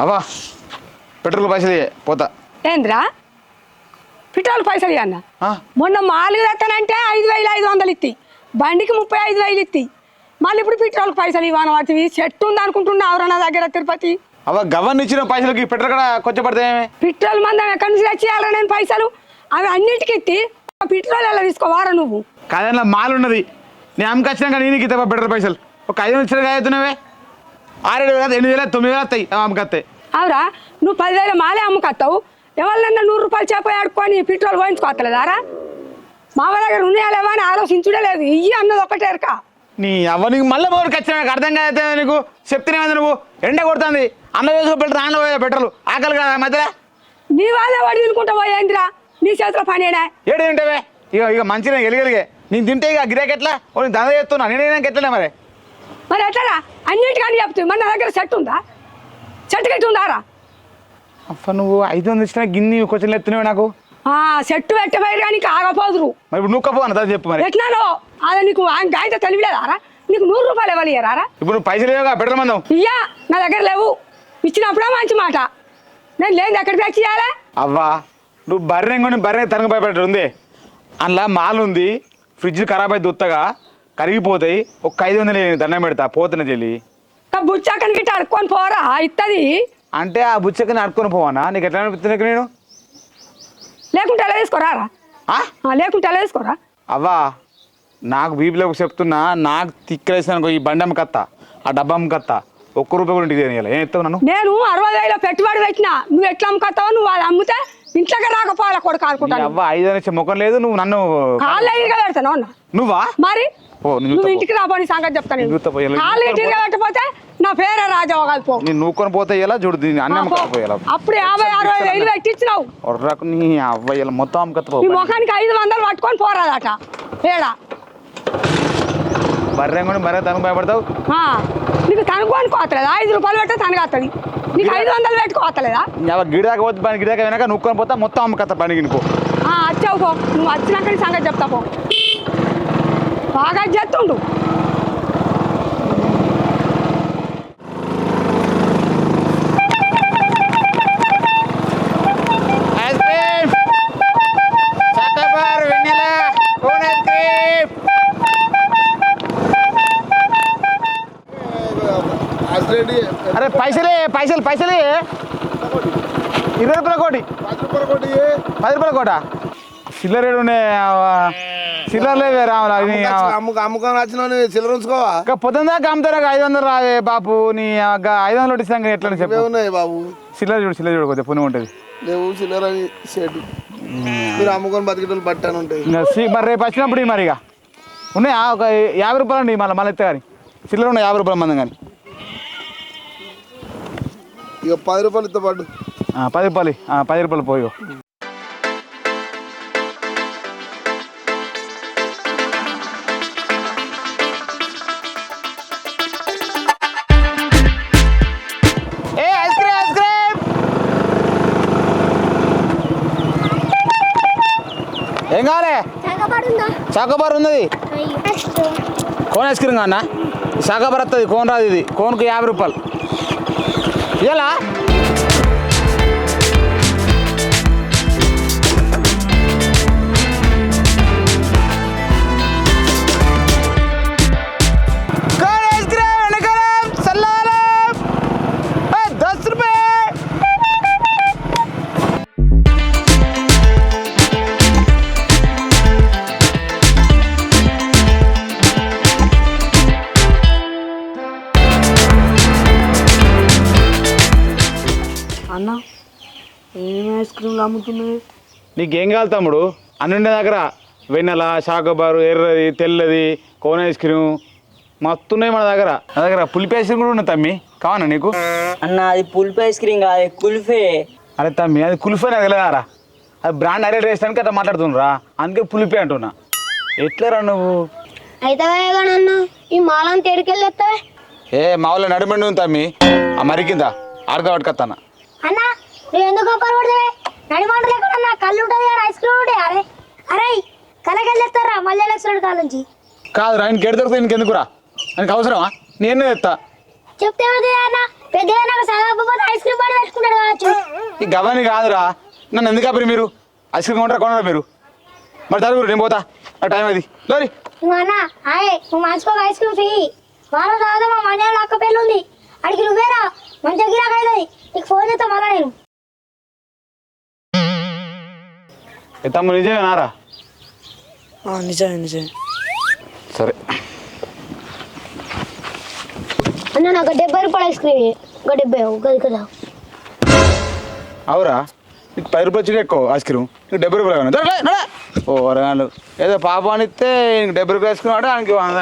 అవ్వా పెట్రోల్ పైసలు పోతా. ఏంద్రా? పెట్రోల్ పైసలు ఆ? మొన్న మాలుగు తెస్తానంటే ఐదు వేలు ఐదు వందలు ఇత్తి. బండికి ముప్పై ఐదు వేలు ఇత్తి. మళ్ళీ ఇప్పుడు పెట్రోల్ పైసలు ఇవ్వను వాటివి చెట్టు ఉంది అనుకుంటున్నా ఎవరన్నా దగ్గర తిరుపతి? అవ్వ గవర్న ఇచ్చిన పైసలకి పెట్రోల్ కూడా కొంచెం పెట్రోల్ మందం ఎక్కడి నుంచి తెచ్చేయాలరా నేను పైసలు? అవి అన్నిటికి ఇత్తి. ఆ పెట్రోల్ ఎలా తీసుకోవారా నువ్వు? కాదన్నా మాల్ ఉన్నది నేను అమ్మకొచ్చినాక నేను ఇద్దా పెట్రోల్ పైసలు? ఒక ఐదు వందలు ఇచ్చిన అవుతున్నావే ఆరేడు వేల ఎనిమిది వేల తొమ్మిది వేలు వస్తాయి అమ్మకత్తాయి అవురా నువ్వు పదివేల మాలే అమ్మకత్తావు ఎవరినన్నా నూరు రూపాయలు చేప ఆడుకొని పెట్రోల్ పోయించుకోవట్లేదారా మా వాళ్ళ దగ్గర ఉన్నాయా లేవా అని ఆలోచించుడే లేదు ఇయ్యి అన్నది ఒకటే ఎరక నీ అవ్వ నీకు మళ్ళీ బోర్కి వచ్చిన నాకు అర్థం కాదు నీకు చెప్తేనే నువ్వు ఎండ కొడుతుంది అన్న వేసుకు పెట్రోల్ దానిలో పోయే పెట్రోల్ ఆకలి కదా మధ్యలో నీ వాళ్ళే వాడి తినుకుంటా పోయేంద్రా నీ చేతిలో పనేనా ఏడు తింటావే ఇక ఇక మంచిగా ఎలిగలిగే నేను తింటే ఇక గిరాకెట్లా ఓ నేను దంద చేస్తున్నా నేనైనా ఎట్లనే మరి మరి ఎట్లా అన్నిటికని చెప్తుంది మరి నా దగ్గర చెట్టు ఉందా? చెట్టు కట్టి ఉందారా? అప్ప నువ్వు ఐదు వందలు ఇచ్చిన గిన్ని కొంచెం ఎత్తున్నావు నాకు. ఆ, చెట్టు పెట్టబోయారు కానీ ఆగపోదురు. మరి నువ్వు కప్పు చెప్పు మరి. ఎట్లానో? అదే నీకు గాయత తెలియలేదారా నీకు నూరు రూపాయలు ఇవ్వాలి ఇయ్యరారా ఇప్పుడు నువ్వు పైసలు లేవుగా పెట్రోల్ మందం. ఇయ్యా నా దగ్గర లేవు. ఇచ్చినప్పుడే మంచి మాట. నేను లేదు ఎక్కడికి తెచ్చి ఇయ్యాలా అవ్వా నువ్వు బర్రె కొని బర్రె తనకు భయపెట్టాడు ఉంది. అందులో మాల్ ఉంది ఫ్రిడ్జ్ ఖరాబ్ అయితే ఉత్తగా కరిగిపోతాయి. ఒక ఐదు వందలు దండం పెడతా పోతున్నా చెల్లి ఇంకా బుచ్చాకని గిట్ట అడుక్కొని పోరా ఇత్తది? అంటే ఆ బుచ్చకని అడుకొని పోవానా? నీకు ఎట్లా అనిపిస్తుంది ఇక్కడ నేను? లేకుంటే ఎలా? ఆ, లేకుంటే ఎలా తీసుకోరా అవ్వా నాకు బీపీలోకి చెప్తున్నా నాకు తిక్కలేసాను ఈ బండి అమ్మకత్త ఆ డబ్బా అమ్మకత్త ఒక్క రూపాయి కూడా ఇంటికి తెలియాలి ఏం ఎత్తావు నన్ను? నేను అరవై వేల పెట్టుబడి పెట్టినా నువ్వు ఎట్లా అమ్ముకొస్తావు నువ్వు అది అమ్మితే ఇంట్లోకి రాకపోవాలా కొడుకు అనుకుంటాను అవ్వ ఐదు అని వచ్చే ముఖం లేదు నువ్వు నన్ను కాళ్ళు పెడతాను నువ్వా? మరి? నువ్వు ఇంటికి రాబోని సంగతి చెప్తాను కాళ్ళు ఎదురుగా పెట్టకపోతే నా పేరే రాజావు కాదు పో. నేను నూకొని పోతే ఎలా చూడు అన్నీ అప్పుడు యాభై అరవై వేలు పెట్టించినావు ఒర్రకు నీ అవ్వ ఇలా మొత్తం అమ్మకత్త పో నీ ముఖానికి ఐదు వందలు పట్టుకొని పోరాదట. ఏడా? బర్రె కొని బర్రె తనకు భయపడతావు? నీకు తనుకోని కోతలేదా? ఐదు రూపాయలు పెట్టే తనగత్తది నీకు ఐదు వందలు పెట్టుకోవట్లేదా గిడాక పోతే పని గిడాక వెనక నూకొని పోతా మొత్తం అమ్మకత్త పనికి నీకు. ఆ, వచ్చావు పో. నువ్వు వచ్చినాక సంగతి చెప్తా పో. బాగా చేస్తుండు. అరే పైసలే పైసలు పైసలే. ఇరవై రూపాయల కోటి. పది రూపాయల కోటి పది రూపాయల కోట? చిల్లర లేవే రావాలి అమ్ముకు అమ్ముకొని వచ్చిన చిల్లర ఉంచుకోవా? ఇంకా పొద్దున దాకా అమ్ముతారు? ఐదు వందలు రావే బాపు నీ ఐదు వందలు ఇస్తాం ఎట్లా చెప్పు. ఉన్నాయి బాబు. చిల్లర చూడు చిల్లర చూడు కొద్దిగా పుణ్యం ఉంటుంది. లేవు చిల్లర షర్టు మీరు అమ్ముకొని బతికేటోళ్ళు పట్టాను ఉంటాయి. మరి రేపు వచ్చినప్పుడు మరి ఇక. ఉన్నాయా ఒక యాభై రూపాయలు అండి మళ్ళీ మళ్ళీ ఎత్తే కానీ చిల్లర ఉన్నాయి యాభై రూపాయల మందం కానీ. ఇక పది రూపాయలు ఇస్తా పడ్డు పది రూపాయలు పది రూపాయలు పోయి చాకోబార్ ఉన్నది? కోన్ ఐస్ క్రీమ్ అన్న చాకోబార్ వస్తుంది కోన్ రాదు ఇది. కోన్కు యాభై రూపాయలు. ఇలా ఐస్ క్రీమ్లు అమ్ముతున్నాయి. నీకేం కావాలి తమ్ముడు? అన్నుండే దగ్గర వెన్నెల చాకోబారు ఎర్రది తెల్లది కోన్ ఐస్ క్రీమ్ మస్తు ఉన్నాయి మన దగ్గర. నా దగ్గర పులిపి ఐస్ క్రీమ్ కూడా ఉన్నది తమ్మి. కావనా నీకు? అన్న అది పుల్పి ఐస్ క్రీమ్ కాదు కుల్ఫే. అరే తమ్మి అది కుల్ఫీ నాకు తెలియదారా అది బ్రాండ్ అరేట్ వేసడానికి అట్లా మాట్లాడుతుండ్రా. అందుకే పులిపి అంటున్నా. ఎట్లరా నువ్వు? అయితే అన్న ఈ మాలం తేడికెళ్ళి ఎత్తావే ఏ మా వాళ్ళ నడిమండి ఉంది తమ్మి. ఆ మరికిందా ఆడక పట్టుకొస్తానా అన్న నువ్వు ఎందుకు ఒక్కరు పడతావే నడిమంటలు ఎక్కడన్నా కళ్ళు ఉంటుంది ఆడ ఐస్ క్రీమ్ ఉంటాయి అరే అరే కలకెళ్ళి ఎత్తారా మళ్ళీ ఎలక్షన్ కాల నుంచి. కాదు రా ఇంకేడు దొరుకుతాయి ఇంకెందుకురా నీకు అవసరమా? నేనే తెస్తా చెప్తే అన్న? పెద్ద నాకు చదవకపోతే ఐస్ క్రీమ్ బండి పెట్టుకుంటాడు కావచ్చు. ఈ గవ్వని కాదురా. నన్ను ఎందుకు ఆపరు మీరు? ఐస్ క్రీమ్ కొంటారా కొనరా మీరు? మరి నేను పోతా. నా టైం అది లోరి. నువ్వు అన్న నువ్వు ఐస్ క్రీమ్ ఫ్రీ. వారం తర్వాత మా మధ్యాహ్నం అక్క పెళ్ళి ఉంది అడిగి నువ్వేరా? మంచిగా గిరాక్ అవుతుంది నీకు ఫోన్ చేస్తా మళ్ళా నేను. తమ్ముడు నిజమేనారా నిజమే నిజమే. సరే. అన్న నాకు డెబ్బై రూపాయల ఐస్ క్రీమ్ ఒక డెబ్బై గది కదా. అవురా? నీకు పది రూపాయలు చికెన్ ఎక్కువ ఐస్ క్రీమ్. నీకు డెబ్బై రూపాయలు కావాలి. నడలే, నడ. ఓ వరగాళ్ళు. ఏదో పాపాన్ని ఇస్తే నీకు డెబ్బై రూపాయలు ఐస్ క్రీమ్ అంటే ఆయనకి వంద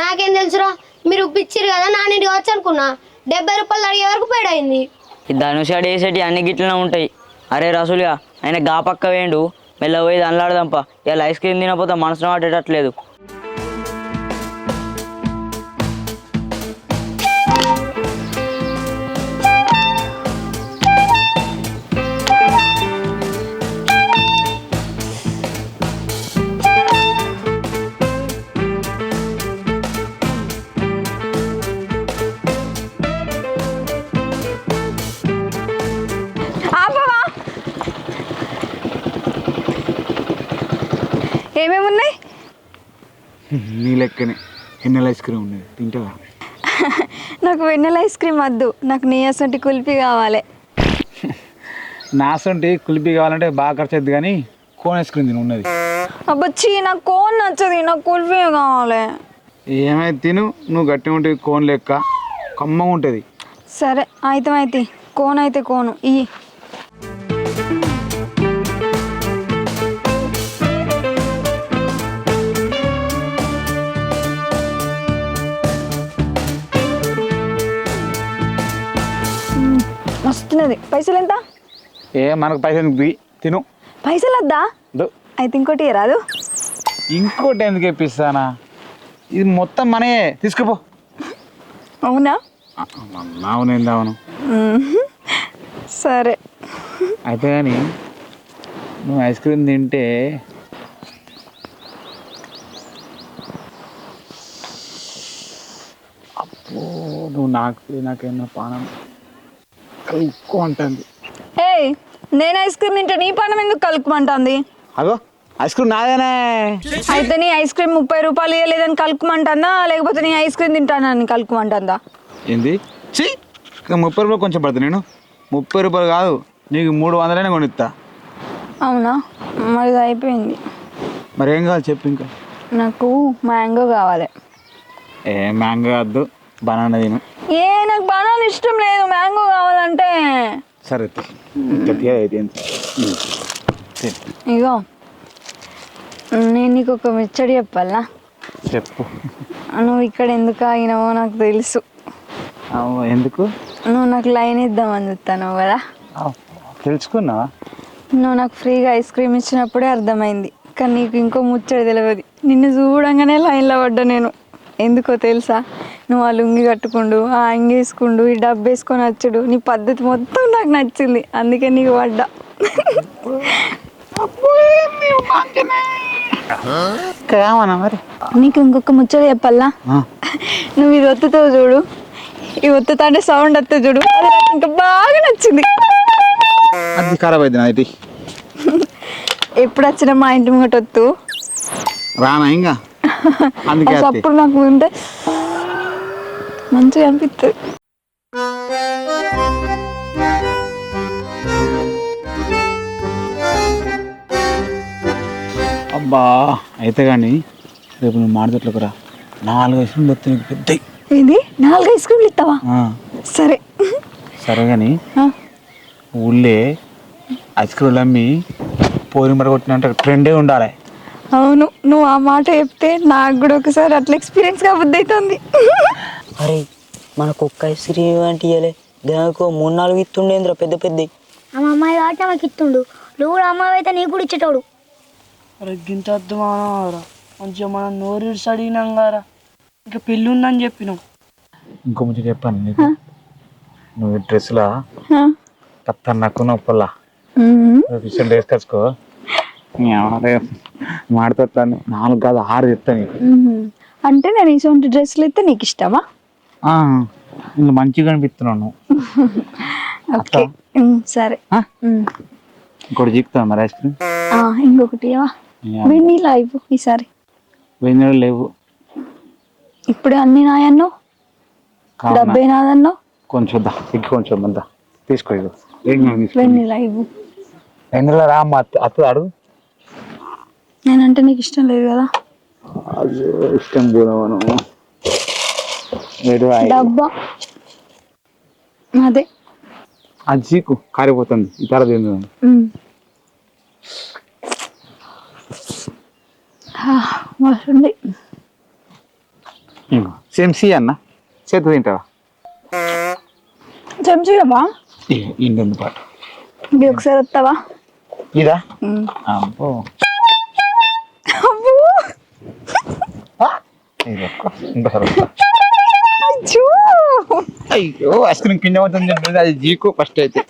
నాకేం తెలుసురా? మీరు పిచ్చిరు కదా నాన్నింటికి వచ్చి అనుకున్నా. డెబ్బై రూపాయలు అడిగే వరకు పేడైంది ధనుషాడు వేసేటి అన్ని గిట్లనే ఉంటాయి. అరే రసూలుగా ఆయన గా పక్క వేయండు. మెల్ల పోయి దానిలాడదాంప. ఇలా ఐస్ క్రీమ్ తినకపోతే మనసును ఆడేటట్లేదు ఏమేమి ఉన్నాయి? నీ లెక్కనే. ఎన్నెల ఐస్ క్రీమ్ ఉన్నది. తింటావా? నాకు వెన్నెల ఐస్ క్రీమ్ వద్దు. నాకు నీయసంటి కుల్ఫీ కావాలి. నాసంటి కులిపి కావాలంటే బాగా ఖర్చు అవుతుంది కానీ కోన్ ఐస్ క్రీమ్ తిని ఉన్నది. అబ్బచ్చి నాకు కోన్ నచ్చది. నాకు కుల్ఫీ కావాలి. ఏమైతే తిను నువ్వు గట్టిగా ఉంటుంది కోన్ లెక్క. కమ్మగా ఉంటుంది. సరే అయితే అయితే. కోన్ అయితే కోను. ఈ వస్తున్నది పైసలు ఎంత? ఏ మనకు పైసలు? తిను. పైసలు వద్దా? దో. అయితే ఇంకోటి రాదు ఇంకోటి ఎందుకు ఇప్పిస్తానా? ఇది మొత్తం మనయే తీసుకుపో. అవునా? అవును అవును. సరే. అయితే కానీ నువ్వు ఐస్ క్రీమ్ తింటే అప్పో నువ్వు నాకు నాకేమన్నా పానం ఉంటుంది ఏయ్ నేను ఐస్ క్రీమ్ తింటే నీ పనం ఎందుకు కలుపుమంటుంది అగో ఐస్ క్రీమ్ నాదేనే. అయితే నీ ఐస్ క్రీమ్ ముప్పై రూపాయలు ఇవ్వలేదని కలుపుమంటుందా లేకపోతే నీ ఐస్ క్రీమ్ తింటానని కలుపుమంటుందా ఏంది? చి ముప్పై రూపాయలు కొంచెం పడుతుంది నేను. ముప్పై రూపాయలు కాదు నీకు మూడు వందలైనా కొనిస్తా అవునా? మరి ఇది అయిపోయింది. మరి ఏం కావాలి చెప్పు ఇంకా. నాకు మ్యాంగో కావాలి. ఏ మ్యాంగో వద్దు. బనానా తిను. ఏ నాకు బనానా ఇష్టం లేదు మ్యాంగో కావాలంటే. సరే. గట్టిగా అయితే. ఇగో. నేను నీకు ఒక ముచ్చడి చెప్పాలా? చెప్పు. నువ్వు ఇక్కడ ఎందుకు ఆగినావో నాకు తెలుసు. ఎందుకు? నువ్వు నాకు లైన్ ఇద్దామని చెప్తాను కదా. తెలుసుకున్నావా? నువ్వు నాకు ఫ్రీగా ఐస్ క్రీమ్ ఇచ్చినప్పుడే అర్థమైంది. కానీ నీకు ఇంకో ముచ్చడి తెలియదు నిన్ను చూడంగానే లైన్లో పడ్డా నేను. ఎందుకో తెలుసా? నువ్వు ఆ లుంగి కట్టుకుండు ఆ అంగి వేసుకుండు ఈ డబ్బు వేసుకొని వచ్చుడు. నీ పద్ధతి మొత్తం నాకు నచ్చింది. అందుకే నీకు పడ్డా. మరి? నీకు ఇంకొక ముచ్చట చెప్పాలా? నువ్వు ఇది ఒత్తుతావు చూడు. ఈ ఒత్తుతా అంటే సౌండ్ వస్తే చూడు. అది నాకు ఇంకా బాగా నచ్చింది. అది ఖరాబ్ అయింది నాది ఎప్పుడు వచ్చినా మా ఇంటి ముంగట వత్తు రానా ఇంకా? అందుకే. అప్పుడు నాకు ఉంటే మంచిగా అనిపిస్తుంది అబ్బా అయితే కానీ రేపు నువ్వు మాడతట్లకు రా. నాలుగు వయసులు వస్తాయి నీకు పెద్ద ఇది నాలుగు ఐస్ క్రీమ్లు ఇస్తావా సరే. సరే కానీ ఊళ్ళే ఐస్ క్రీమ్లు అమ్మి పోరి మర కొట్టినంటే ట్రెండే ఉండాలి. అవును నువ్వు ఆ మాట చెప్తే నాకు కూడా ఒకసారి అట్లా ఎక్స్పీరియన్స్గా బుద్ధి అవుతుంది అరే మనకు ఒక్క ఐస్ క్రీమ్ అంటే ఇవ్వలే దానికి మూడు నాలుగు ఇస్తుండేంద్ర పెద్ద పెద్ద. ఆమె అమ్మాయి కాబట్టి ఆమెకి ఇస్తుండు నువ్వు కూడా అమ్మాయి అయితే నీకు కూడా ఇచ్చేటోడు. అరే గింత అద్దు మానవరా మంచిగా మనం నోరు అడిగినాం గారా. ఇక పెళ్ళి ఉందని చెప్పినావు ఇంకో ముందు చెప్పాను నీకు. నువ్వు డ్రెస్సులా? ఆ. కత్తన్నకు నొప్పలా? మ్మ్. విషయం వేసుకొచ్చుకో మాడుతాను నాలుగు కాదు ఆరు చెప్తా నీకు. మ్మ్. అంటే నేను ఇటువంటి డ్రెస్సులు అయితే నీకు ఇష్టమా? ఆ, ఇంకా మంచిగా అనిపిస్తున్నాను ఓకే. సరే. ఇంకోటి జీకుతా మరి ఐస్ క్రీమ్? ఇంకొకటి వెన్నీలా ఇవ్వు ఈసారి. వెన్నెలు లేవు. ఇప్పుడు అన్ని నాయన్నో? డబ్బే నాదన్నో? కొంచెం దా ఎక్కి కొంచెం మందా తీసుకో. వెన్నీలా ఇవ్వు. వెన్నెల రా అమ్మ అత్త అత్త అడుగు. నేనంటే నీకు ఇష్టం లేదు కదా? ఇష్టం పోదామను. డబ్బా. అదే. అది చీకు కారిపోతుంది. ఈ. ఆ, మస్తుంది సేమ్ సి అన్న. చేతి తింటావా? చెంచుయమ్మా ఇంటి పాటు. ఇది ఒకసారి వస్తావా ఇదా? అబ్బో. అయ్యో ఐస్ క్రీమ్ కింద అవుతుంది అది జీకు ఫస్ట్ అయితే.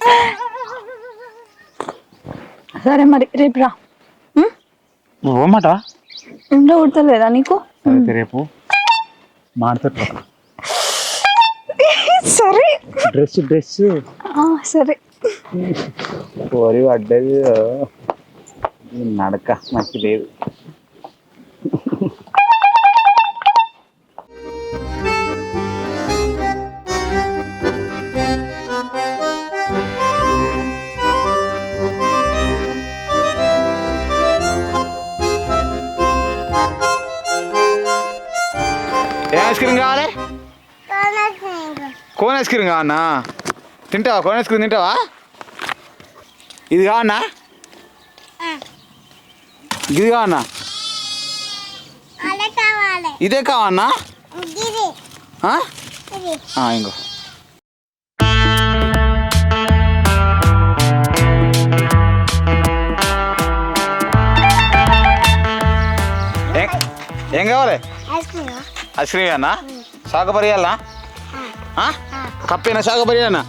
సరే మరి రేపు రా? ఓమాట ఇంట్లో కుడతలేదా నీకు? అయితే రేపు. మాడతా సరే. Dress dress. ఆ, సరే. కోరి పడ్డది నడక నాకు లేదు. ఐస్ క్రీమ్ కావన్నా? తింటావా? కోన్ ఐస్ క్రీమ్ తింటావా? ఇది కావన్నా? ఇది కావన్నా? ఇదే కావన్నా? ఇంకో. ఏం- కావాలి? ఐస్ క్రీమ్ అన్నా సాగబరి అన్నా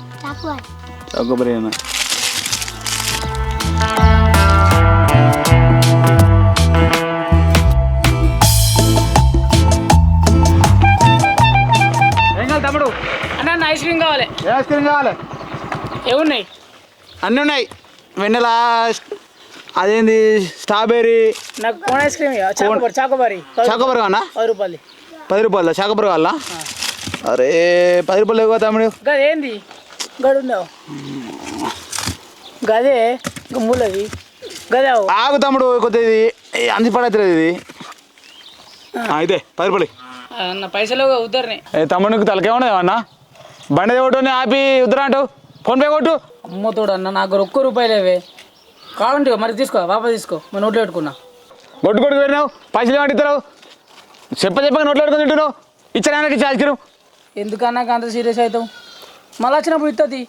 ఏం కావాలి తమ్ముడు? అన్న ఐస్ క్రీమ్ కావాలి. ఏ ఐస్ క్రీమ్ కావాలి? ఏమున్నాయి? అన్నీ ఉన్నాయి. వెన్నెల అదేంది స్ట్రాబెర్రీ. నాకు కోన్ ఐస్ క్రీమ్ చాకోబారి చాకోబారి. చాకోబర్ అన్నా పది రూపాయలు. పది రూపాయలు? చాకోబర్ కావాలా? అరే పది రూపాయలు ఎక్కువ తమ్ముడు. గది ఏంది? గడుందావు గదే మూలది. గదావు ఆగు తమ్ముడు ఏ, అంది పడట్లేదు ఇది. ఇదే పది రూపాయలు. అన్న పైసలు ఉద్దరిని. ఏ తమ్ముడు నీకు తలకేమన్నది అన్న? బండి కొట్టుని ఆపి ఉద్దరా ఫోన్పే కొట్టు. అమ్మతోడు అన్న నాకు ఒక్క రూపాయలేవే కావాలంటే మరి తీసుకో వాపస్ తీసుకో. మరి నోట్లో పెట్టుకున్నా. కొట్టు కొట్టుకు వెళ్ళినావు పైసలు ఏమంటే ఇస్తారు చెప్ప చెప్పక నోట్లో పెట్టుకుని తింటున్నావు. ఇచ్చాడానికి ఇచ్చి ఐస్ క్రీమ్ ఎందుకన్నా అంత సీరియస్ అవుతావు? మళ్ళీ వచ్చినప్పుడు ఇస్తుంది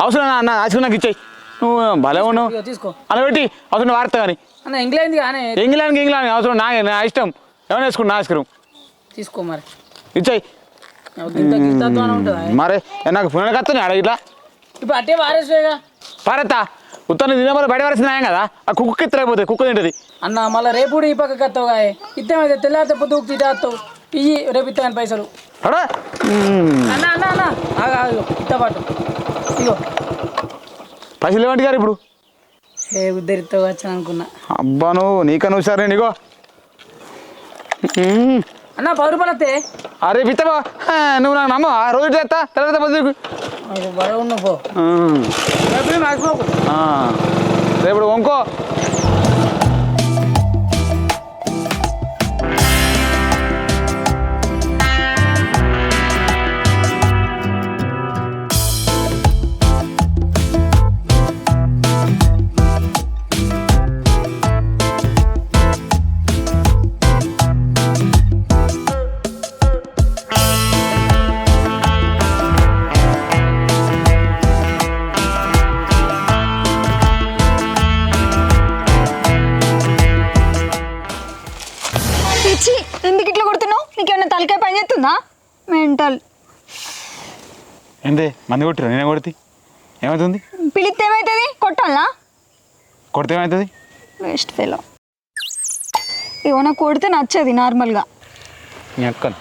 అవసరం అన్న క్రీమ్ నాకు ఇచ్చాయి. నువ్వు భలే ఉన్నావు. తీసుకో. అలా పెట్టి అవసరం వార్త కానీ అన్న ఇంగ్లాండ్ కానీ. ఇంగ్లాండ్కి ఇంగ్లాండ్ అవసరం నా నా ఇష్టం. ఏమైనా వేసుకున్నా ఐస్ క్రీమ్. తీసుకో మరి. ఇచ్చాయి. మరే నాకు ఫోన్ కత్తున్నాయి ఆడ ఇట్లా? ఇప్పుడు అట్టే వారేసేగా పారెత్తా. ఉత్తరం తినే మరి బయట వరసిన కదా? ఆ కుక్క ఎత్తలేకపోతుంది కుక్క తింటది. అన్న మళ్ళీ రేపు ఈ పక్కకి వస్తావు కాయ ఇద్దామైతే తెల్లారితే పొద్దు తిట్టే వస్తావు ఇయ్యి రేపు ఇస్తాను పైసలు. అడా? అన్న అన్న అన్న. ఆగా ఇగో ఇత్త పాటు. ఇగో. పైసలు ఏమంటి గారు ఇప్పుడు? ఏ ఉద్దరితో వచ్చాను అనుకున్నా. అబ్బా నువ్వు నీకన్నా సరే నీకో. అన్న పది రూపాయలు వస్తే అరే పిత్తవా నువ్వు నాకు నమ్మ. రోజు చేస్తా తర్వాత పొద్దుకు బడ ఉన్న పో. రేపు మర్చిపోకు రేపు వంకో. ఏందే? మంది కొట్టిరా? నేనే కొడితే? ఏమవుతుంది పిలిస్తే ఏమవుతుంది కొట్టాలా? కొడితే ఏమవుతుంది వేస్ట్ ఫెలో నాకు కొడితే నచ్చది నార్మల్గా. నీ అక్కను.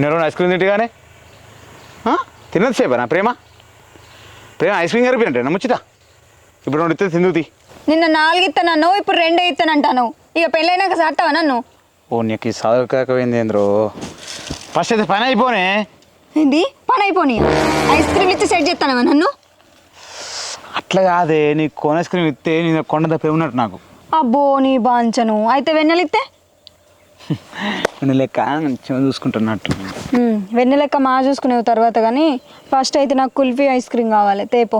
నిన్న ఐస్ క్రీమ్ తింటగానే? తిన్నది సేపా నా ప్రేమ? ప్రేమ ఐస్ క్రీమ్ గరిపినట్టే నా ముచ్చిట? ఇప్పుడు రెండు ఇస్తే తిందుతి నిన్న నాలుగు ఇస్తాను ఇప్పుడు రెండే ఇస్తానంటాను ఇక పెళ్ళైనాక సాటావా నన్ను? ఓ నీకు ఈ ఏంద్రో? ఫస్ట్ అయితే పని అయిపోనే. ఏంది పని అయిపోనీ ఐస్ క్రీమ్ ఇచ్చి సెట్ చేస్తానవా నన్ను? అట్లా కాదే నీకు కోన్ ఐస్ క్రీమ్ ఇస్తే నేను కొండ తప్పే ఉన్నట్టు నాకు? అబ్బో నీ బాంచను. అయితే వెన్నెలు ఇస్తే నేను లెక్క మంచిగా చూసుకుంటున్నట్టు. ఉమ్, వెన్నె లెక్క మా చూసుకునేవి తర్వాత కానీ ఫస్ట్ అయితే నాకు కుల్ఫీ ఐస్ క్రీమ్ కావాలి. తేపో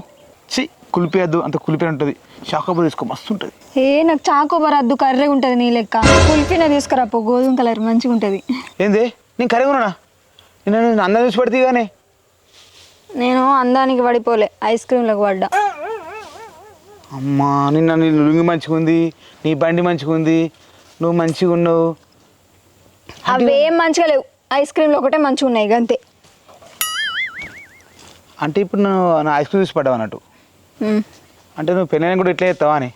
చి కులిపేయద్దు అంత కులిపే ఉంటుంది. షాకబుల్ తీసుకో మస్తు ఉంటుంది. ఏ నాకు చాకోబార్ అద్దు కర్రే ఉంటుంది నీ లెక్క. కుల్ఫీనే తీసుకురా పో. గోధుమ కలర్ మంచిగా ఉంటుంది ఏంది? నేను కరిగి ఉన్నా నేను అందరం చూసి పెడితే కానీ? నేను అందానికి పడిపోలే ఐస్ క్రీమ్లకు పడ్డా. అమ్మా నిన్న నీ లుంగి మంచిగా ఉంది నీ బండి మంచిగా ఉంది నువ్వు మంచిగా ఉన్నావు. అవేం మంచిగా లేవు ఐస్ క్రీమ్లు ఒకటే మంచిగా ఉన్నాయి అంతే అంటే ఇప్పుడు నువ్వు నా ఐస్ క్రీమ్ చూసి పడ్డావు అన్నట్టు. అంటే నువ్వు పెళ్ళైన కూడా ఇట్లా చేస్తావా అని?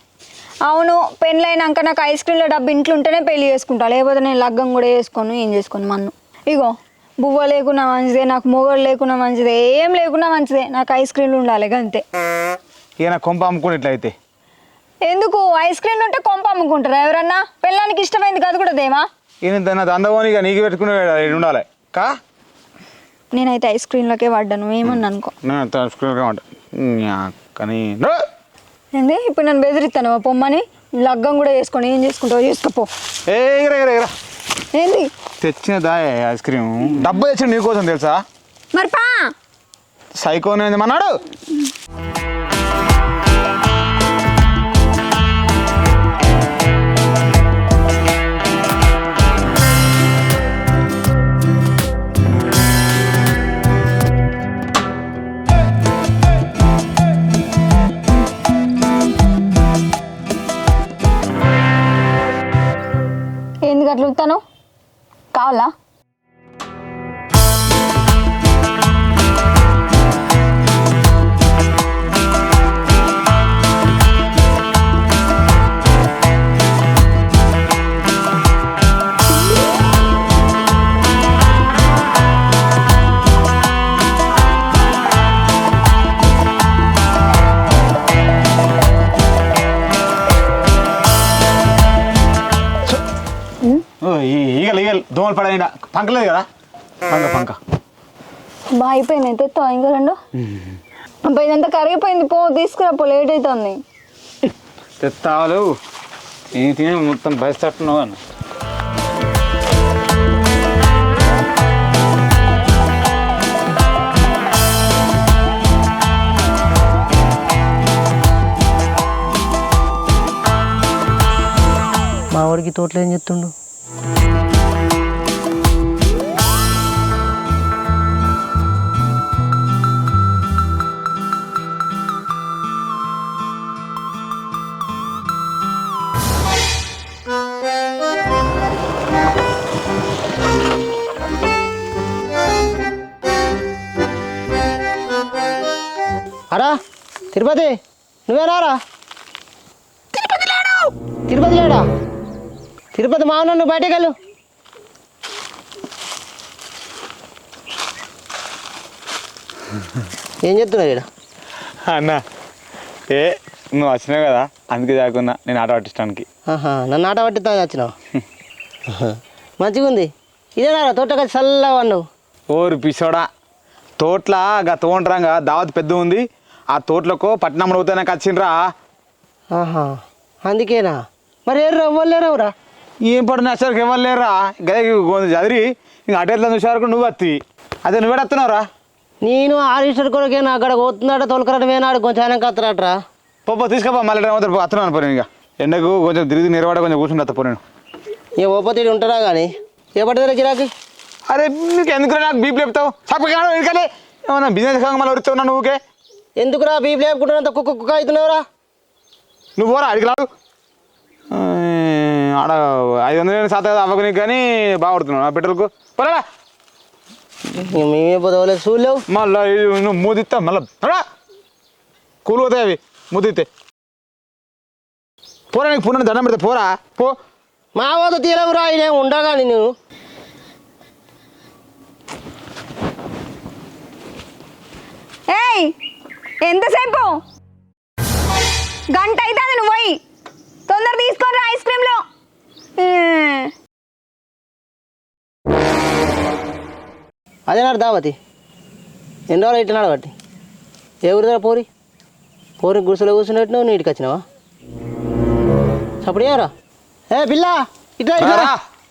అవును పెళ్ళైనాక నాకు ఐస్ క్రీమ్లో డబ్బు ఇంట్లో ఉంటేనే పెళ్ళి చేసుకుంటా లేకపోతే నేను లగ్గం కూడా చేసుకోను ఏం చేసుకోను మన్ను. ఇగో. బువ్వ లేకున్నా మంచిదే నాకు మొగలు లేకున్నా మంచిదే ఏం లేకున్నా మంచిదే నాకు ఐస్ క్రీమ్లు ఉండాలి అంతే ఇక నా కొంప అమ్ముకుని ఇట్లా అయితే ఎందుకు? ఐస్ క్రీమ్లు ఉంటే కొంప అమ్ముకుంటారా ఎవరన్నా? పెళ్ళానికి ఇష్టమైంది కాదు కూడా దేమా దాన్ని అందమని ఇక నీకు పెట్టుకునే ఉండాలి. కా? నేనైతే ఐస్ క్రీమ్లకే పడ్డాను ఏమన్నా అనుకో. ఐస్ క్రీమ్ కానీ! ఏంది? ఇప్పుడు నన్ను బెదిరిస్తాను పొమ్మని? లగ్గం కూడా చేసుకొని ఏం చేసుకుంటావు చేసుకోపో. ఏ ఎగరా ఎగరా ఎగరా. ఏంది? తెచ్చిన దాయే ఐస్ క్రీమ్? డబ్బు తెచ్చిన నీకోసం తెలుసా? మరి పా సైకోన్ మన్నాడు ఎందుకు అట్లా కావాలా పంకలేదు కదా? పంక పంక. బాగా అయిపోయింది తెస్తావా ఇంకా రెండు? అబ్బా ఇదంతా కరిగిపోయింది పో తీసుకురా పో లేట్ అవుతుంది తెత్తావలు నేను తినే మొత్తం బయలుదేరుతున్నావు అన్న మా వాడికి తోటలో ఏం చెప్తుండు? అరా తిరుపతి నువ్వేనారా తిరుపతి లేడా! తిరుపతి మావన నువ్వు బయటకు వెళ్ళు. ఏం చెప్తున్నావు ఇక్కడ అన్న ఏ నువ్వు వచ్చినావు కదా అందుకే దాకున్నా నేను ఆట పట్టించడానికి. నన్ను ఆట పట్టిస్తాను వచ్చినావు? మంచిగా ఉంది. ఇదేనారా తోటకొచ్చి చల్లగా నువ్వు ఓరు పిసోడా తోట్ల గా తోండ్రంగా దావత్ పెద్ద ఉంది ఆ తోటలకు పట్నం అవుతానికి వచ్చిండ్రా. ఆహా అందుకేనా? మరి ఎవరు ఎవ్వలేరవురా ఏం పడిన అసలు ఎవరు లేరా? గదే చదిరి ఇంక అటెట్లా చూసారు నువ్వు వత్తి. అదే నువ్వే వస్తున్నావురా నేను ఆరిస్టర్ కొరకే నా అక్కడ పోతున్నాడ తొలకరట వేనాడు కొంచెం ఆయన కత్తరాట్రా పో తీసుకోపా మళ్ళీ అవుతారు వస్తున్నాను పోనీ ఇక. ఎండకు కొంచెం తిరిగి నిలబడ కొంచెం కూర్చుంటా పో నేను. ఏ ఓపతిడి ఉంటారా కానీ ఏ పట్టదరా గిరాకి అరే నీకు ఎందుకు నాకు బీపీ లేపుతావు? చప్పగా ఎందుకలే ఏమన్నా బిజినెస్ కాగా మళ్ళీ వరుస్తావు నన్ను ఊకే ఎందుకురా బీపీ లేపుకుంటున్నంత కుక్క కుక్క అవుతున్నావురా? నువ్వు పోరా అడిగి ఆ, ఆడ ఐదు వందలు శాతం అవ్వకు నీకు కానీ బాగా పడుతున్నావు ఆ పెట్రోల్కు. పోరా మేమే పోతే చూడలేవు. మళ్ళా నువ్వు మూదిస్తా మళ్ళా కూల్ పోతాయి అవి ముదితే పోరా నీకు పున్న దండం పెడితే పోరా. పో. మా వద్ద తీరవు రా నేను ఉండగా నేను ఏయ్ ఎంతసేపు? గంట అవుతుంది నువ్వు పోయి. తొందర తీసుకొని ఐస్ క్రీమ్లో. అదే నాడు దావతి ఎన్ని రోజులు ఇట్టినాడు బట్టి? ఏ ఊరి దగ్గర పోరి? పోరి గుడిసెలో కూర్చున్నట్టు నీటికి వచ్చినావా? అప్పుడు ఏరా ఏ పిల్ల ఇట్లా.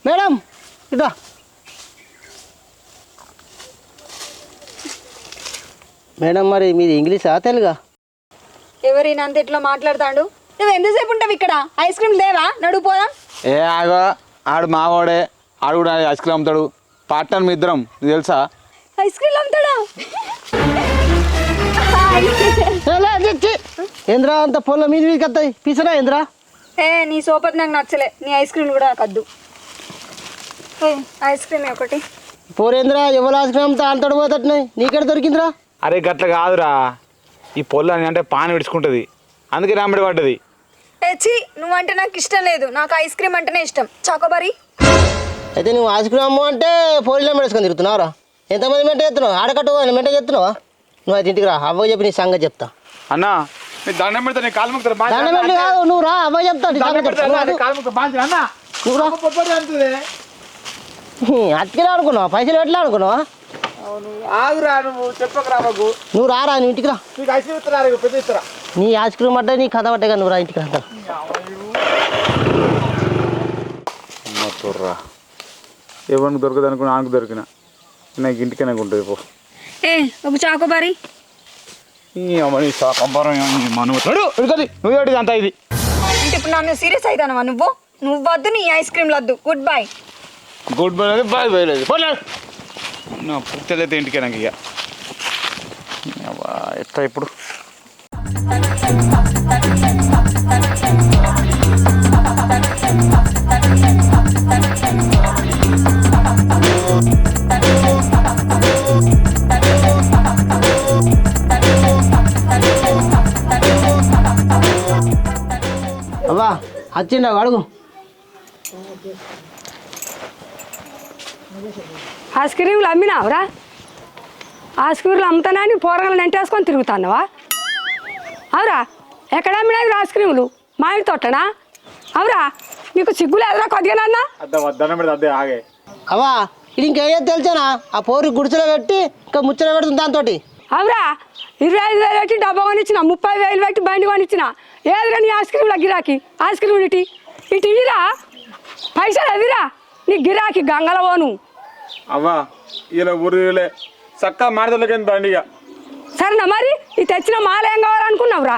మేడం ఇట్లా. మేడం మరి మీది ఇంగ్లీషా తెలుగా? ఎవరి నంత ఇట్లా మాట్లాడతాడు? నువ్వు ఎంతసేపు ఉంటావు ఇక్కడ? ఐస్ క్రీమ్ లేవా? నడువు పోదాం. ఏ ఆగో ఆడు మావాడే. ఆడు కూడా ఐస్ క్రీమ్ అమ్ముతాడు. పార్ట్నర్ మీ ఇద్దరం నీకు తెలుసా? ఐస్ క్రీమ్ అమ్ముతాడా? ఏంద్రా అంత పొల్ల మీద మీదకి వస్తాయి పీసరా ఏంద్రా? ఏ నీ సోపతి నాకు నచ్చలే. నీ ఐస్ క్రీమ్ కూడా నాకు వద్దు ఏ, ఐస్ క్రీమ్ ఒకటి. పోరేంద్రా ఎవరు ఆశ్రమంతో అంతడు పోతట్టున్నాయి నీకెడ దొరికిందిరా? అరే గట్ల కాదురా. ఈ పొల్లని అంటే పాన విడుచుకుంటుంది. అందుకే రాంబడి పడ్డది. ఏ ఛీ నువ్వంటే నాకు ఇష్టం లేదు. నాకు ఐస్ క్రీమ్ అంటేనే ఇష్టం. చాకోబారి. అయితే నువ్వు ఐస్ క్రీమ్ అమ్ము అంటే పోలీలో మెడసుకొని తిరుగుతున్నావురా? ఎంతమంది మెంట చేస్తున్నావు? ఆడకట్టు మెంట చేస్తున్నావా? నువ్వు అయితే ఇంటికి రా. అవ్వ చెప్పి నీ సంగతి చెప్తా. అన్నా నీ దండం పెడతా నీ కాలు ముక్తారు దండం పెట్టి కాదు నువ్వు రా. అవ్వ చెప్తా నీ సంగతి చెప్తా. కాలు బాగా అన్నా నువ్వు రా. అతికిరా అనుకున్నావా? పైసలు పెట్టలే అనుకున్నావా? ఆగురా నువ్వు చెప్పకరా మాకు. నువ్వు రారా నువ్వు ఇంటికి రా. నీకు ఐస్ క్రీమ్ ఇస్తారా పెద్ద ఇస్తారా నీ ఐస్ క్రీమ్ అంటే నీ కథ పట్టే నువ్వు రా ఇంటికి రా. తొర్రా. ఎవరికి దొరకదు అనుకున్నా నాకు దొరికిన. నాకు ఇంటికి నాకు ఉంటుంది పో. ఏ ఒక చాకోబారి అమ్మని కంపారం మనుతాడు నువ్వు ఏడు అంతా ఇది. అంటే ఇప్పుడు నన్ను సీరియస్ అవుతానవా నువ్వు? నువ్వు వద్దు నీ ఐస్ క్రీమ్ వద్దు good bye good bye bye bye లేదు పోలే నా పుట్టలేదు ఇంటికి నాకు ఇక అబ్బా, ఎట్లా ఇప్పుడు. అవ్వా వచ్చిండా అడుగు ఐస్ క్రీమ్లు అమ్మినావురా? ఐస్ క్రీమ్లు అమ్ముతానని పోరగాలను ఎంటేసుకొని తిరుగుతున్నావా? అవురా ఎక్కడ అమ్మినావి ఐస్ క్రీములు మా ఇంటి తోటనా? అవురా నీకు సిగ్గు లేదురా కొద్దిగానన్నా అద్దా దండం పెడితే అద్దే ఆగే. అవ్వా ఇది ఇంకేదో తెలుసానా? ఆ పోరి గుడిసెలో పెట్టి ఇంకా ముచ్చట పెడుతుంది దాంతో అవురా ఇరవై ఐదు వేలు పెట్టి డబ్బా కొనిచ్చిన ముప్పై వేలు పెట్టి బండి కొనిచ్చిన. ఏదిరా నీ ఐస్ క్రీమ్ల గిరాకీ? ఐస్ క్రీమ్ ఇటు? ఇటు ఇరా పైసలు అవిరా? నీ గిరాకీ గంగల పోను. అవ్వా ఇలా ఊరిలే చక్కగా మాడతలకేంది బండి ఇక సరేనా మరి? ఈ తెచ్చిన మాల ఏం కావాలనుకున్నావురా?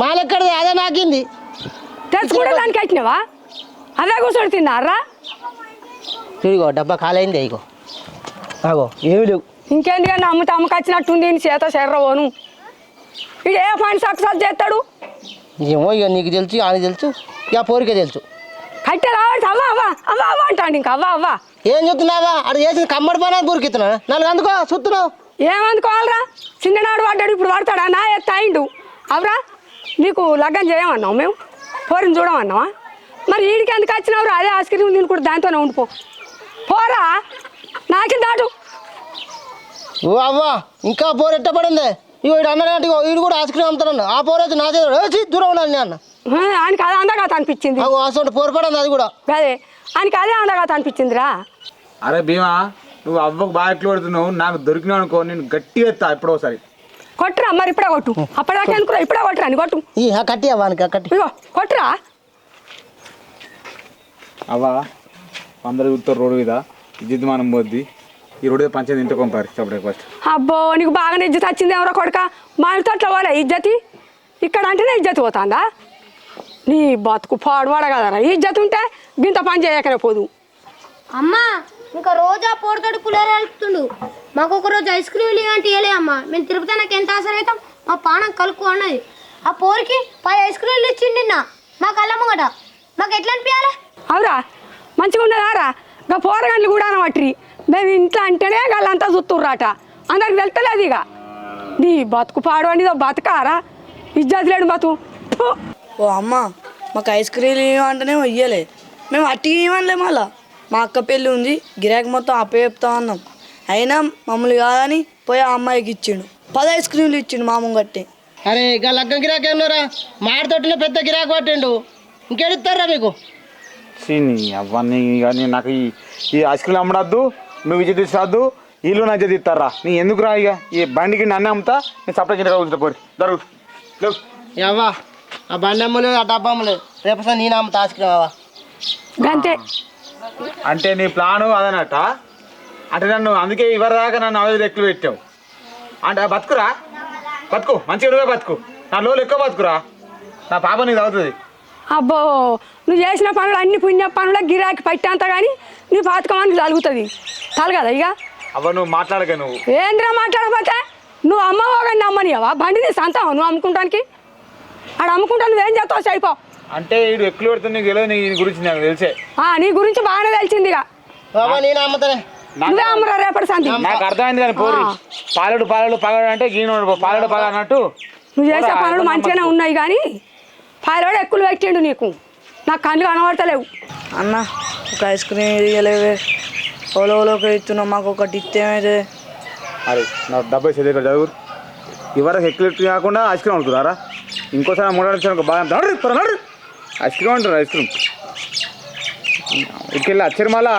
మాలెక్కడిది? అదే నాకింది. తెచ్చుకుంటే దానికి వచ్చినావా అదే కూర్చొని తిన్నారా? చూడిగో డబ్బా ఖాళీ ఇగో ఆగో ఏమి లేవు. ఇంకేంది కానీ అమ్ముతా అమ్మకి వచ్చినట్టుంది నీ చేత శర్ర పోను. ఇడు ఏ పని సక్సెస్ చేస్తాడు? ఏమో ఇక నీకు తెలుసు ఆయన తెలుసు ఇక పోరికే తెలుసు. కట్టె రావాలి అవ్వ అవ్వ అవ్వ అవ్వ అంటాడు ఇంకా అవ్వ అవ్వ. ఏం చెప్తున్నావా అది చేసిన కమ్మడి పని పూరికిస్తున్నా నన్ను అందుకో చూస్తున్నావు ఏమనుకోవాలరా చిన్ననాడు పడ్డాడు ఇప్పుడు పడతాడా? నా ఎత్త అయిండు. అవురా? నీకు లగ్గం చేయమన్నావు మేము? పోరిని చూడమన్నావా? మరి వీడికి ఎందుకు వచ్చినావురా? అదే ఐస్ క్రీమ్ తిని కూడా దాంతోనే ఉండిపో. పోరా? నాకి దాటు? ఓ అవ్వా ఇంకా పోరు ఎట్ట పడింది ఇగో ఇడు అన్నట్టు వీడు కూడా ఐస్ క్రీమ్ ఆ పోరు వచ్చి నా వచ్చి దూరం ఉండాలి నేను అన్న. ఆయనకి అదే అందగా అనిపించింది. అసలు అది కూడా. అదే ఆయనకి అదే అందగా అనిపించిందిరా. అరే భీమా నువ్వు అవ్వకు బాగా ఎట్లు పెడుతున్నావు నాకు దొరికినావు అనుకో నేను గట్టిగా ఎత్తా ఎప్పుడో ఒకసారి. కొట్టురా మరి ఇప్పుడే కొట్టు. అప్పటిదాకా అనుకురా ఇప్పుడే కొట్టురా నీ కొట్టు. ఈ కట్టి అవ్వానికి కట్టి. ఇగో కొట్టురా. అవ్వా అందరు చూస్తారు రోడ్డు మీద ఇజ్జిత్ మనం పోద్ది. ఈ రోడ్డు పంచాయతీ ఇంటికి పంపారు చెప్పడే ఫస్ట్ అబ్బో నీకు బాగా ఇజ్జత్ వచ్చింది ఎవరో కొడుక. మా ఇంట్లో అట్లా పోలే ఇజ్జతి. ఇక్కడ అంటేనే ఇజ్జత్ పోతుందా? నీ బతుకు పాడువాడ కదరా ఇజ్జత్ ఉంటే గింత పని చేయకనే పోదు. అమ్మా ఇంకా రోజా పోడతాడు పులేరు వెళ్తుండు మాకు ఒక రోజు ఐస్ క్రీమ్ అంటే ఇవ్వలే అమ్మా. మేము తిరుపతి నాకు ఎంత ఆశ అవుతాం మా పానం కలుపు అన్నది. ఆ పోరికి పది ఐస్ క్రీమ్లు ఇచ్చిండి నిన్న. మా కళ్ళ ముంగట మాకు ఎట్లా అనిపించాలి అవురా మంచిగా ఉన్నదారా ఇంకా పోరగాండ్లు కూడా అనబట్టి మేము ఇంట్లో అంటేనే వాళ్ళంతా చూస్తుర్రాట అందరికి తెలుస్తలేదు ఇక. నీ బతుకు పాడు అనేది బతకారా? ఇజ్జత్ లేడు బతుకు. ఓ అమ్మ మాకు ఐస్ క్రీమ్ ఇవ్వమంటేనే ఇయ్యలే. మేము అట్టి ఇవ్వలే మళ్ళా. మా అక్క పెళ్ళి ఉంది గిరాకీ మొత్తం అప్పే చెప్తా అన్నాం. అయినా మమ్మల్ని కాదని పోయి ఆ అమ్మాయికి ఇచ్చిండు. పది ఐస్ క్రీమ్లు ఇచ్చిండు మా ముంగట్టి. అరే ఇక లగ్గం గిరాకీ ఉన్నారా మాడితోటిలో పెద్ద గిరాకీ పట్టిండు. ఇంకెడుతారా మీకు? సీని అవన్నీ కానీ నాకు ఈ ఈ ఐస్ క్రీమ్ అమ్మడద్దు నువ్వు విజయ్ తీసుకురాద్దు ఇల్లు నా చేతి ఇస్తారా? నీ ఎందుకు రా ఇక? ఈ బండికి నన్ను అమ్ముతా నేను సపరేట్ కింద కూర్చుంటా పోరి. జరుగు లేవు అవ్వా ఆ బండి అమ్మలు ఆ డబ్బా అమ్మలు. రేపు సార్ నేను అమ్మ తాసుకురా అవ్వ గంతే. అంటే నీ ప్లాను అదనట. అంటే నన్ను అందుకే ఇవరిదాకా నన్ను అవైదు ఎక్కువ పెట్టావు. అంటే బతుకురా? బతుకు. మంచిగా నువ్వే బతుకు. నా లోలు ఎక్కువ బతుకురా? నా పాప నీకు అవుతుంది అబ్బో నువ్వు చేసిన పనులు అన్ని పుణ్య పనులు గిరాకీ పట్టేంత కానీ నీ పాతకమానికి తలుగుతుంది తలగదా ఇక? అవ్వ నువ్వు మాట్లాడక నువ్వు. ఏంద్రా మాట్లాడకపోతే? నువ్వు అమ్మవోగండి అమ్మనియవా బండి నీ సంతావు నువ్వు అమ్ముకుంటానికి? ఆడ అమ్ముకుంటా నువ్వేం చేస్తావు సైపో అంటే వీడు ఎక్కువ పెడుతుంది నీకు తెలియదు నీ గురించి నాకు తెలిసే. ఆ, నీ గురించి బాగానే తెలిసింది ఇక. నేను అమ్ముతానే. నువ్వే అమ్మరా రేపటి సంధి నాకు అర్థమైంది కానీ పోరి. పాలడు పాలడు పగడు అంటే గీనోడు పాలడు పగ అన్నట్టు. నువ్వు చేసే పనులు మంచిగానే ఉన్నాయి కానీ పాయలోడు ఎక్కువ పెట్టిండు నీకు. నాకు కళ్ళు కనబడతలేవు. అన్న ఒక ఐస్ క్రీమ్ ఇయ్యలేవే. ఓలో ఓలోకి ఇస్తున్నాం మాకు ఒకటి ఇస్తేమైతే అరే నా డబ్బై చదివి చదువు ఇవరకు ఎక్కువ కాకుండా ఐస్ క్రీమ్ అనుకున్నారా ఇంకోసారి మూడాడు వచ్చాను బాగా నడు నడు ఐస్ క్రీమ్ అంటారు ఐస్ క్రీమ్. ఇక్కడికి వెళ్ళి వచ్చారు మళ్ళా